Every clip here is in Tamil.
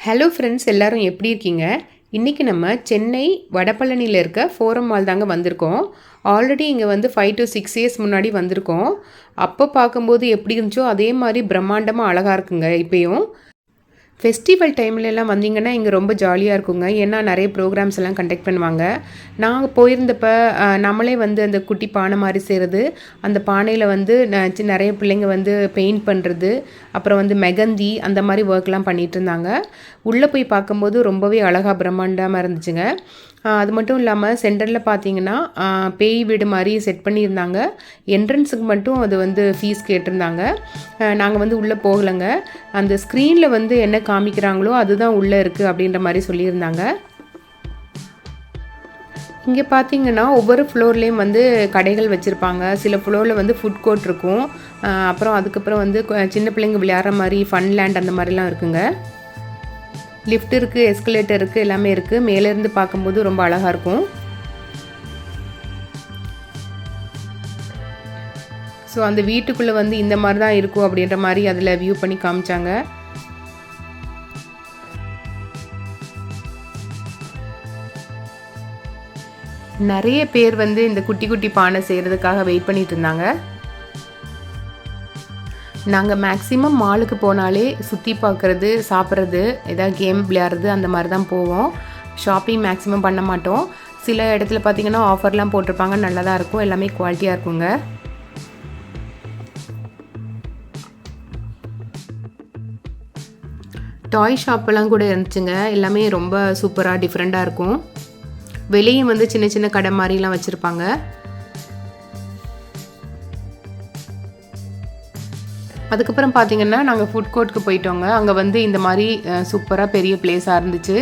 ஹலோ ஃப்ரெண்ட்ஸ் எல்லோரும் எப்படி இருக்கீங்க? இன்றைக்கி நம்ம சென்னை வடபழனியில் இருக்க ஃபோரம் மால் தாங்க வந்திருக்கோம். ஆல்ரெடி இங்கே வந்து ஃபைவ் டு சிக்ஸ் இயர்ஸ் முன்னாடி வந்திருக்கோம். அப்போ பார்க்கும்போது எப்படி இருந்துச்சோ அதே மாதிரி பிரம்மாண்டமாக அழகாக இருக்குங்க இப்போயும். ஃபெஸ்டிவல் டைம்லலாம் வந்தீங்கன்னா இங்கே ரொம்ப ஜாலியாக இருக்குங்க. ஏன்னா நிறைய ப்ரோக்ராம்ஸ் எல்லாம் கண்டக்ட் பண்ணுவாங்க. நாங்கள் போயிருந்தப்போ நம்மளே வந்து அந்த குட்டி பானை மாதிரி செய்கிறது அந்த பானையில் வந்து நிறைய பிள்ளைங்க வந்து பெயிண்ட் பண்ணுறது அப்புறம் வந்து மெகந்தி அந்த மாதிரி ஒர்க்லாம் பண்ணிகிட்டு இருந்தாங்க. உள்ளே போய் பார்க்கும்போது ரொம்பவே அழகாக பிரம்மாண்டமாக இருந்துச்சுங்க. அது மட்டும் இல்லாமல் சென்டரில் பார்த்தீங்கன்னா பேய் வீடு மாதிரி செட் பண்ணியிருந்தாங்க. என்ட்ரன்ஸுக்கு மட்டும் அது வந்து ஃபீஸ் கேட்டிருந்தாங்க. நாங்கள் வந்து உள்ளே போகலைங்க. அந்த ஸ்க்ரீனில் வந்து என்ன காமிக்கிறாங்களோ அதுதான் உள்ளே இருக்குது அப்படின்ற மாதிரி சொல்லியிருந்தாங்க. இங்கே பார்த்தீங்கன்னா ஒவ்வொரு ஃப்ளோர்லேயும் வந்து கடைகள் வச்சுருப்பாங்க. சில ஃப்ளோரில் வந்து ஃபுட் கோர்ட் இருக்கும். அப்புறம் அதுக்கப்புறம் வந்து சின்ன பிள்ளைங்க விளையாடுற மாதிரி ஃபன் லேண்ட் அந்த மாதிரிலாம் இருக்குங்க. லிஃப்ட் இருக்குது எஸ்கலேட்டர் இருக்குது எல்லாமே இருக்குது மேலேருந்து பார்க்கும்போது ரொம்ப அழகாக இருக்கும். ஸோ அந்த வீட்டுக்குள்ளே வந்து இந்த மாதிரி தான் இருக்கும் அப்படின்ற மாதிரி அதில் வியூ பண்ணி காமிச்சாங்க. நிறைய பேர் வந்து இந்த குட்டி குட்டி பானை செய்கிறதுக்காக வெயிட் பண்ணிட்டு இருந்தாங்க. நாங்கள் மேக்ஸிமம் மாலுக்கு போனாலே சுற்றி பார்க்குறது சாப்பிட்றது ஏதாவது கேம் விளையாடுறது அந்த மாதிரி தான் போவோம். ஷாப்பிங் மேக்ஸிமம் பண்ண மாட்டோம். சில இடத்துல பார்த்தீங்கன்னா ஆஃபர்லாம் போட்டிருப்பாங்க. நல்லா தான் இருக்கும். எல்லாமே குவாலிட்டியாக இருக்குங்க. டாய் ஷாப்பெல்லாம் கூட இருந்துச்சுங்க. எல்லாமே ரொம்ப சூப்பராக டிஃப்ரெண்ட்டாக இருக்கும். வெளியே வந்து சின்ன சின்ன கடை மாதிரிலாம் வச்சுருப்பாங்க. அதுக்கப்புறம் பார்த்தீங்கன்னா நாங்கள் ஃபுட் கோர்ட்டுக்கு போயிட்டோங்க. அங்கே வந்து இந்த மாதிரி சூப்பராக பெரிய பிளேஸாக இருந்துச்சு.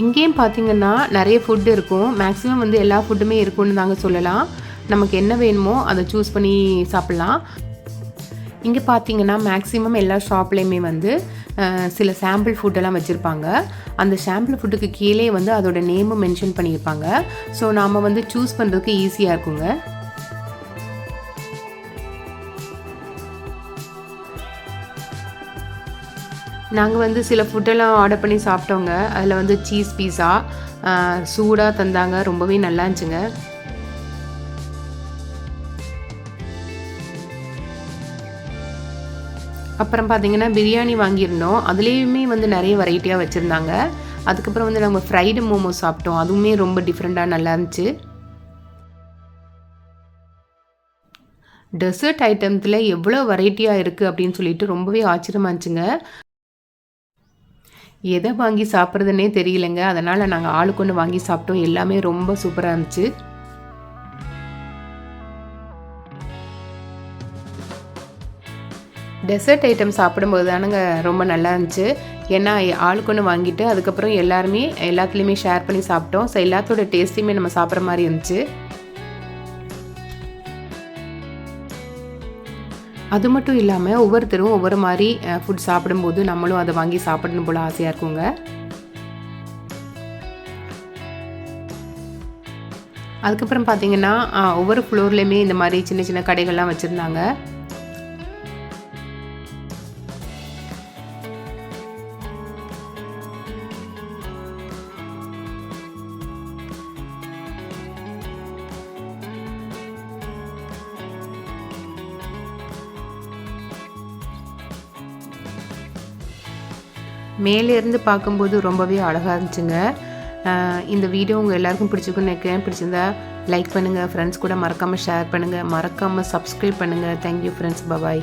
இங்கேயும் பார்த்தீங்கன்னா நிறைய ஃபுட் இருக்கும். மேக்ஸிமம் வந்து எல்லா ஃபுட்டுமே இருக்கும்னு நாங்கள் சொல்லலாம். நமக்கு என்ன வேணுமோ அதை சூஸ் பண்ணி சாப்பிட்லாம். இங்கே பார்த்தீங்கன்னா மேக்ஸிமம் எல்லா ஷாப்லேயுமே வந்து சில சாம்பிள் ஃபுட்டெல்லாம் வச்சுருப்பாங்க. அந்த சாம்பிள் ஃபுட்டுக்கு கீழே வந்து அதோட நேமும் மென்ஷன் பண்ணியிருப்பாங்க. ஸோ நாம் வந்து சூஸ் பண்ணுறதுக்கு ஈஸியாக இருக்குங்க. நாங்கள் வந்து சில ஃபுட்டெல்லாம் ஆர்டர் பண்ணி சாப்பிட்டோங்க. அதில் வந்து சீஸ் பீஸா சூடாக தந்தாங்க. ரொம்பவே நல்லா இருந்துச்சுங்க. அப்புறம் பார்த்தீங்கன்னா பிரியாணி வாங்கியிருந்தோம். அதுலேயுமே வந்து நிறைய வெரைட்டியாக வச்சுருந்தாங்க. அதுக்கப்புறம் வந்து நாங்கள் ஃப்ரைடு மோமோ சாப்பிட்டோம். அதுவுமே ரொம்ப டிஃப்ரெண்ட்டாக நல்லா இருந்துச்சு. டெசர்ட் ஐட்டத்தில் எவ்வளோ வெரைட்டியாக இருக்குது அப்படின்னு சொல்லிட்டு ரொம்பவே ஆச்சரியமாக இருந்துச்சுங்க. எதை வாங்கி சாப்பிட்றதுனே தெரியலங்க. அதனால் நாங்கள் ஆளுக்கு ஒன்று வாங்கி சாப்பிட்டோம். எல்லாமே ரொம்ப சூப்பராக இருந்துச்சு. டெசர்ட் ஐட்டம் சாப்பிடும்போது தானுங்க ரொம்ப நல்லா இருந்துச்சு. ஏன்னா ஆளுக்கு ஒன்று வாங்கிட்டு அதுக்கப்புறம் எல்லாருமே எல்லாத்துலேயுமே ஷேர் பண்ணி சாப்பிட்டோம். ஸோ எல்லாத்தோட டேஸ்ட்டையுமே நம்ம சாப்பிட்ற மாதிரி இருந்துச்சு. அது மட்டும் இல்லாமல் ஒவ்வொருத்தரும் ஒவ்வொரு மாதிரி ஃபுட் சாப்பிடும்போது நம்மளும் அதை வாங்கி சாப்பிடணும் போல் ஆசையாக இருக்குங்க. அதுக்கப்புறம் பார்த்தீங்கன்னா ஒவ்வொரு ஃப்ளோர்லேயுமே இந்த மாதிரி சின்ன சின்ன கடைகள்லாம் வச்சுருந்தாங்க. மேலேருந்து பார்க்கும்போது ரொம்பவே அழகாக இருந்துச்சுங்க. இந்த வீடியோ உங்கள் எல்லாருக்கும் பிடிச்சிருக்குன்னு நினைக்கிறேன். பிடிச்சிருந்தா லைக் பண்ணுங்கள் ஃப்ரெண்ட்ஸ் கூட மறக்காமல் ஷேர் பண்ணுங்கள் மறக்காமல் சப்ஸ்கிரைப் பண்ணுங்கள் தேங்க்யூ ஃப்ரெண்ட்ஸ் பபாய்